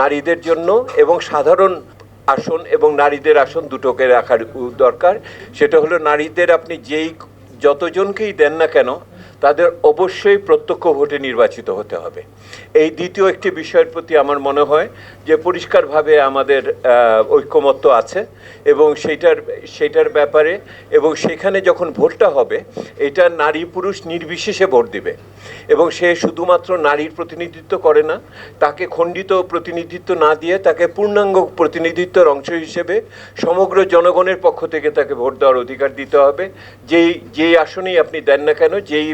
নারীদের জন্য এবং সাধারণ আসন এবং নারীদের আসন দুটোকে রাখার দরকার। সেটা হলো নারীদের আপনি যেই যতজনকেই দেন না কেন তাদের অবশ্যই প্রত্যক্ষ ভোটে নির্বাচিত হতে হবে। এই দ্বিতীয় একটি বিষয়ের প্রতি আমার মনে হয় যে পরিষ্কারভাবে আমাদের ঐক্যমত্য আছে এবং সেইটার সেইটার ব্যাপারে এবং সেখানে যখন ভোটটা হবে, এটা নারী পুরুষ নির্বিশেষে ভোট দিবে। এবং সে শুধুমাত্র নারীর প্রতিনিধিত্ব করে না, তাকে খণ্ডিত প্রতিনিধিত্ব না দিয়ে তাকে পূর্ণাঙ্গ প্রতিনিধিত্বের অংশ হিসেবে সমগ্র জনগণের পক্ষ থেকে তাকে ভোট দেওয়ার অধিকার দিতে হবে। যেই যেই আসনেই আপনি দেন না কেন, যেই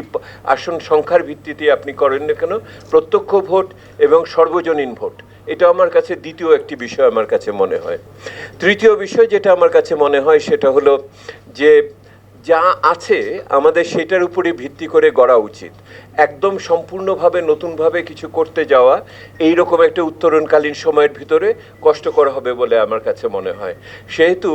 আসন সংখ্যার ভিত্তিতে আপনি করেন না কেন? প্রত্যক্ষ ভোট এবং সর্বজনীন ভোট। এটা আমার কাছে দ্বিতীয় একটি বিষয় আমার কাছে মনে হয়। তৃতীয় বিষয় যেটা আমার কাছে মনে হয় সেটা হলো যে যা আছে আমাদের সেটার উপরে ভিত্তি করে গড়া উচিত। একদম সম্পূর্ণভাবে, নতুনভাবে কিছু করতে যাওয়া এই রকম একটা উত্তরণকালীন সময়ের ভিতরে কষ্টকর হবে বলে আমার কাছে মনে হয়। সেহেতু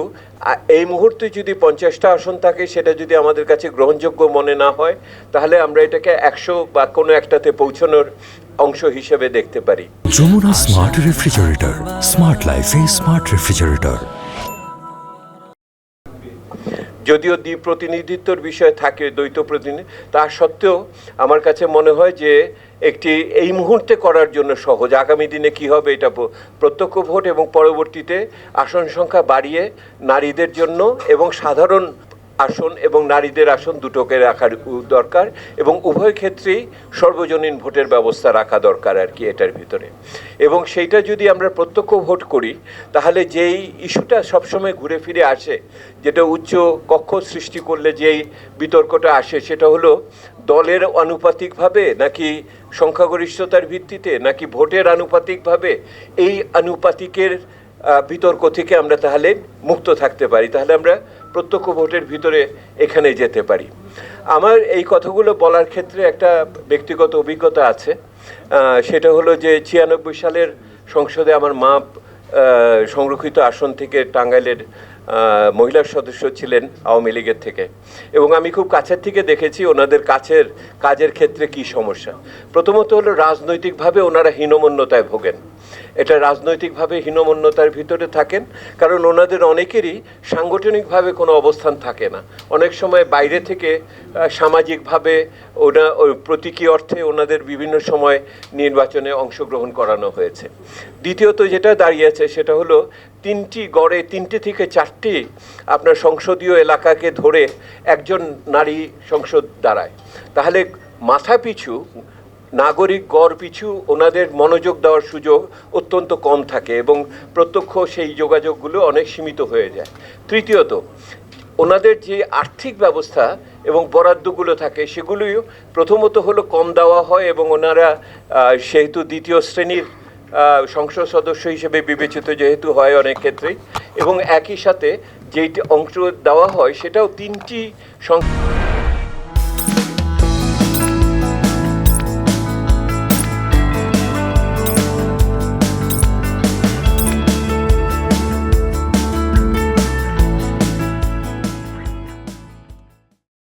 এই মুহূর্তে যদি পঞ্চাশটা আসন থাকে, সেটা যদি আমাদের কাছে গ্রহণযোগ্য মনে না হয়, তাহলে আমরা এটাকে একশো বা কোনো একটাতে পৌঁছানোর অংশ হিসেবে দেখতে পারি। যমুনা স্মার্ট রেফ্রিজারেটর স্মার্ট লাইফে স্মার্ট রেফ্রিজারেটর যদিও দ্বি প্রতিনিধিত্বর বিষয় থাকে দ্বৈত প্রতিনিধি তা সত্ত্বেও আমার কাছে মনে হয় যে একটি এই মুহূর্তে করার জন্য সহজ। আগামী দিনে কি হবে এটা প্রত্যক্ষ ভোট এবং পরবর্তীতে আসন সংখ্যা বাড়িয়ে নারীদের জন্য এবং সাধারণ আসন এবং নারীদের আসন দুটোকে রাখার দরকার এবং উভয় ক্ষেত্রেই সর্বজনীন ভোটের ব্যবস্থা রাখা দরকার আর কি এটার ভিতরে। এবং সেইটা যদি আমরা প্রত্যক্ষ ভোট করি, তাহলে যেই ইস্যুটা সবসময় ঘুরে ফিরে আসে, যেটা উচ্চ কক্ষ সৃষ্টি করলে যেই বিতর্কটা আসে, সেটা হলো দলের আনুপাতিকভাবে নাকি সংখ্যাগরিষ্ঠতার ভিত্তিতে নাকি ভোটের আনুপাতিকভাবে এই আনুপাতিকের বিতর্ক থেকে আমরা তাহলে মুক্ত থাকতে পারি। তাহলে আমরা প্রত্যক্ষ ভোটের ভিতরে এখানে যেতে পারি। আমার এই কথাগুলো বলার ক্ষেত্রে একটা ব্যক্তিগত অভিজ্ঞতা আছে। সেটা হলো যে ছিয়ানব্বই সালের সংসদে আমার মা সংরক্ষিত আসন থেকে টাঙ্গাইলের মহিলা সদস্য ছিলেন আওয়ামী লীগের থেকে। এবং আমি খুব কাছের থেকে দেখেছি ওনাদের কাছের কাজের ক্ষেত্রে কি সমস্যা। প্রথমত হলো রাজনৈতিকভাবে ওনারা হীনমন্যতায় ভোগেন। এটা রাজনৈতিকভাবে হীনমন্যতার ভিতরে থাকেন, কারণ ওনাদের অনেকেরই সাংগঠনিকভাবে কোনো অবস্থান থাকে না। অনেক সময় বাইরে থেকে সামাজিকভাবে ওনা প্রতীকী অর্থে ওনাদের বিভিন্ন সময় নির্বাচনে অংশগ্রহণ করানো হয়েছে। দ্বিতীয়ত যেটা দাঁড়িয়েছে সেটা হলো তিনটি গড়ে তিনটি থেকে চারটি আপনার সংসদীয় এলাকাকে ধরে একজন নারী সংসদ দাঁড়ায়। তাহলে মাথা পিছু, নাগরিক গড় পিছু ওনাদের মনোযোগ দেওয়ার সুযোগ অত্যন্ত কম থাকে এবং প্রত্যক্ষ সেই যোগাযোগগুলো অনেক সীমিত হয়ে যায়। তৃতীয়ত, ওনাদের যে আর্থিক ব্যবস্থা এবং বরাদ্দগুলো থাকে সেগুলোই প্রথমত হলো কম দেওয়া হয় এবং ওনারা সেহেতু দ্বিতীয় শ্রেণির সংসদ সদস্য হিসেবে বিবেচিত যেহেতু হয় অনেক ক্ষেত্রেই, এবং একই সাথে যেইটি অংশ দেওয়া হয় সেটাও তিনটি সং